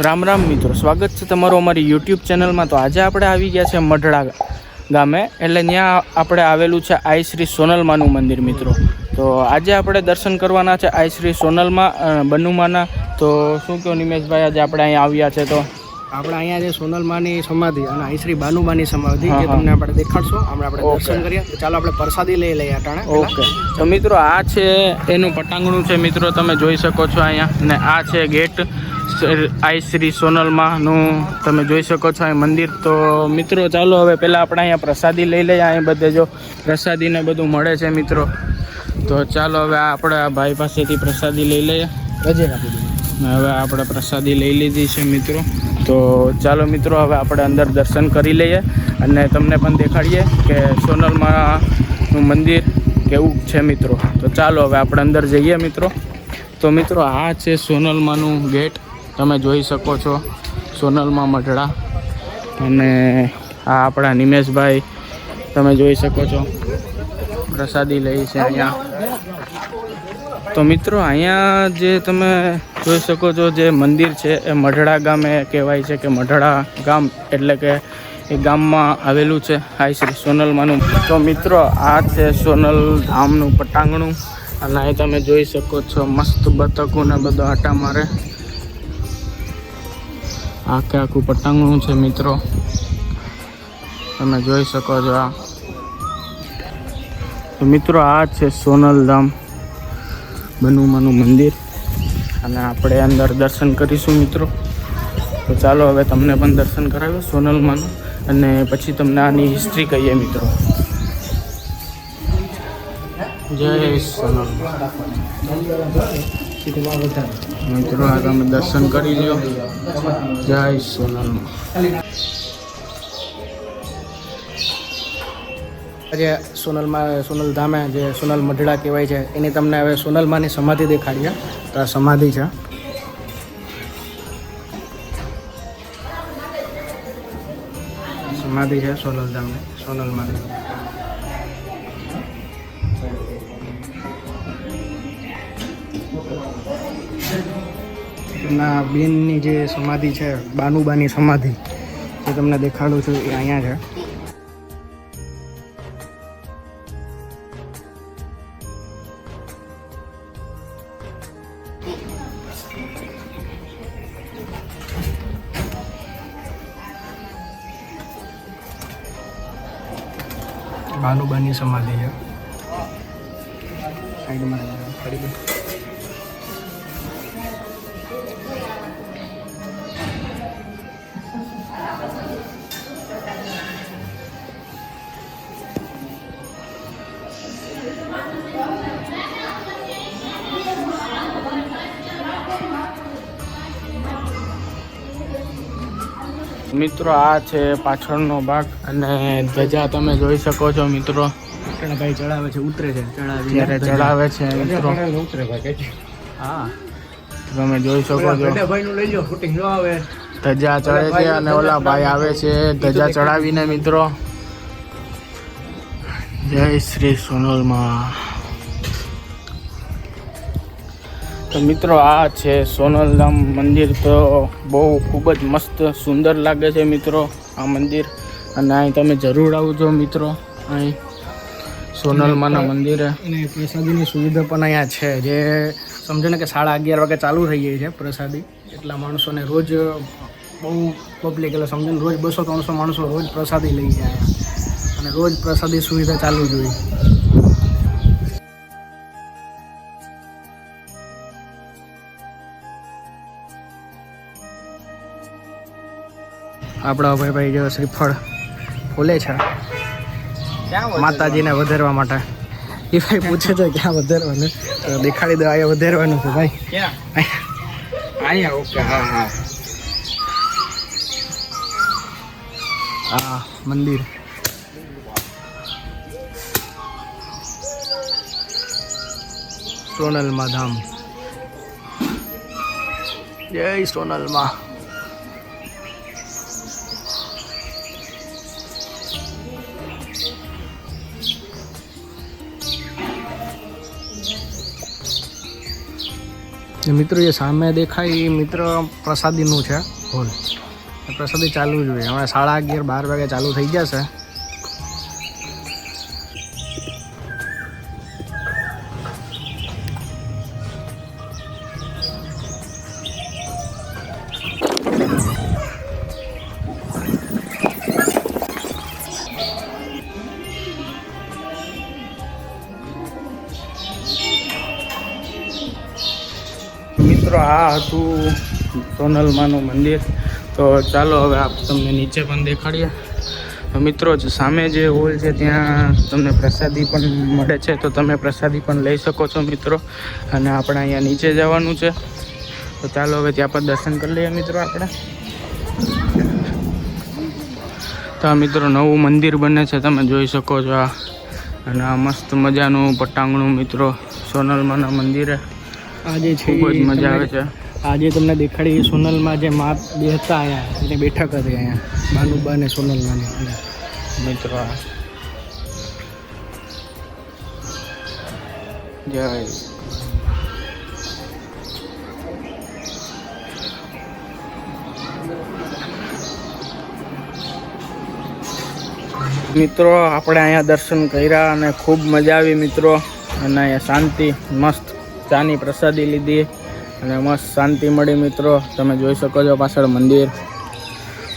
રામ રામ મિત્રો સ્વાગત છે તમારું અમારી યુટ્યુબ ચેનલમાં તો આજે આપણે આવી ગયા છે મઢડા ગામે એટલે ત્યાં આપણે આવેલું છે આઈ શ્રી સોનલમાનું મંદિર મિત્રો. તો આજે આપણે દર્શન કરવાના છે આઈ શ્રી સોનલમાં બનુમાના તો શું કહો નિમેશભાઈ આજે આપણે અહીંયા આવ્યા છે તો? આપણે અહીંયા જે સોનલમાની સમાધિ અને આઈ શ્રી બાનુમાની સમાધિ જે તમને આપણે દેખાડશો આપણે આપણે દર્શન કરીએ. ચાલો આપણે પ્રસાદી લઈ લઈએ અટાણે ઓકે. તો મિત્રો આ છે એનું પટાંગણું છે મિત્રો તમે જોઈ શકો છો અહીંયા. ને આ છે ગેટ. આઈ શ્રી સોનલમાંનું તમે જોઈ શકો છો અહીં મંદિર. તો મિત્રો ચાલો હવે પહેલાં આપણે અહીંયા પ્રસાદી લઈ લઈએ અહીં બધે જો પ્રસાદીને બધું મળે છે મિત્રો. તો ચાલો હવે આપણે આ ભાઈ પાસેથી પ્રસાદી લઈ લઈએ. હવે આપણે પ્રસાદી લઈ લીધી છે મિત્રો. તો ચાલો મિત્રો હવે આપણે અંદર દર્શન કરી લઈએ અને તમને પણ દેખાડીએ કે સોનલમાનું મંદિર કેવું છે મિત્રો. તો ચાલો હવે આપણે અંદર જઈએ મિત્રો. તો મિત્રો આ છે સોનલમાનું ગેટ. તમે જોઈ શકો છો સોનલમાં મઢડા. અને આ આપણા નિમેશભાઈ, તમે જોઈ શકો છો. પ્રસાદી લઈ છે અહીંયા. તો મિત્રો, અહીંયા જે તમે જોઈ શકો છો જે મંદિર છે, એ મઢડા ગામે કહેવાય છે કે મઢડા ગામ એટલે કે એ ગામમાં આવેલું છે. હાઈ શ્રી સોનલમાંનું તો મિત્રો, આ છે સોનલ ધામનું પટાંગણું. અને અહીં તમે જોઈ શકો છો મસ્ત બતકોને બધો બધા આટા મારે. આખે આખું પટાંગણું છે મિત્રો. તમે જોઈ શકો છો આ. તો મિત્રો, આ છે સોનલ ધામ બનુમાનું મંદિર. અને આપણે અંદર દર્શન કરીશું મિત્રો. તો ચાલો હવે તમને પણ દર્શન કરાવ્યો સોનલમાંનું. અને પછી તમને આની હિસ્ટ્રી કહીએ મિત્રો. જય સોનલ મિત્રો, આ તમે દર્શન કરી લ્યો. જય સોનલમાં આજે સોનલમાં સોનલ ધામે જે સોનલ મઢડા કહેવાય છે, એની તમને હવે સોનલમાંની સમાધિ દેખાડીએ તો આ સમાધિ છે. સમાધિ છે સોનલ ધામની સોનલમાની એમના બેનની જે સમાધિ છે, બાનુબાની સમાધિ, જે તમને દેખાડું છું એ અહીંયા છે. બાનુબાની સમાધિ છે. સાઈડમાં મિત્રો આ છે પાછળનો ભાગ અને ધજા તમે જોઈ શકો છો મિત્રો. ભાઈ ચડાવે છે ઉતરે છે ચડાવે ચડાવે છે મિત્રો. ઉતરે ભાઈ હા. તમે જોઈ શકો છો. ભાઈ નું લઈ જાઓ ફૂટિંગ જો આવે. ધજા ચડે છે અને ઓલા ભાઈ આવે છે ધજા ચડાવીને મિત્રો. જય શ્રી સોનલમાં. તો મિત્રો, આ છે સોનલધામ મંદિર. તો બહુ ખૂબ જ મસ્ત, સુંદર લાગે છે મિત્રો આ મંદિર. અને અહીં તમે જરૂર આવજો મિત્રો, અહીં સોનલમાના મંદિરે. અને પ્રસાદીની સુવિધા પણ અહીંયા છે, જે સમજો કે સાડા અગિયાર વાગે ચાલુ થઈ ગઈ છે પ્રસાદી. એટલા માણસોને રોજ, બહુ પબ્લિક એટલે સમજો રોજ બસો, ત્રણસો માણસો રોજ પ્રસાદી લઈ જાય. અને રોજ પ્રસાદી સુવિધા ચાલુ જ આપણા ભાઈ ભાઈ જો શ્રીફળ ફૂલે છે. માતાજીને વધારવા માટે. એ ભાઈ પૂછે છે ક્યાં વધારવાનું? તો દેખાડી દો અહીંયા વધારવાનું છે ભાઈ. અહીંયા ઓકે હા હા. આ મંદિર. સોનલમાં ધામ. જય સોનલમાં. મિત્રો જે સામે દેખાય એ મિત્ર પ્રસાદીનું છે. હોલ. પ્રસાદી ચાલુ જ હોય હવે સાડા અગિયાર બાર વાગે ચાલુ થઈ જશે. મિત્રો, આ હતું સોનલમાનું મંદિર. તો ચાલો હવે આપ તમને નીચે પણ દેખાડીએ. મિત્રો, જ સામે જે હોલ છે, ત્યાં તમને પ્રસાદી પણ મળે છે. તો તમે પ્રસાદી પણ લઈ શકો છો મિત્રો. અને આપણે અહીંયા નીચે જવાનું છે. તો ચાલો હવે ત્યાં પર દર્શન કરી લઈએ મિત્રો આપણે. તો આ મિત્રો, નવું મંદિર બને છે. તમે જોઈ શકો છો આ. અને આ મસ્ત મજાનું પટાંગણું મિત્રો સોનલમાના મંદિરે. આજે છે ખૂબ જ મજા આવે છે. આજે તમને દેખાડી સોનલમાં જે મા બેહતા અહીંયા એટલે બેઠક હતી અહીંયા બાનુબા ને સોનલમાં મિત્રો જય. મિત્રો આપણે અહીંયા દર્શન કર્યા અને ખૂબ મજા આવી મિત્રો. અને અહીંયા શાંતિ મસ્ત. ચાની પ્રસાદી લીધી અને મસ્ત શાંતિ મળી મિત્રો. તમે જોઈ શકો છો પાછળ મંદિર.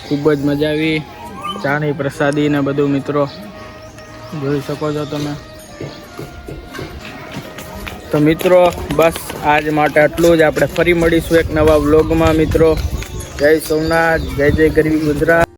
ખૂબ જ મજા આવી. ચાની પ્રસાદી ને બધું મિત્રો. જોઈ શકો છો તમે. તો મિત્રો, બસ આજ માટે આટલું જ. આપણે ફરી મળીશું એક નવા વ્લોગમાં મિત્રો. જય સોમનાથ, જય જય ગરવી ગુજરાત.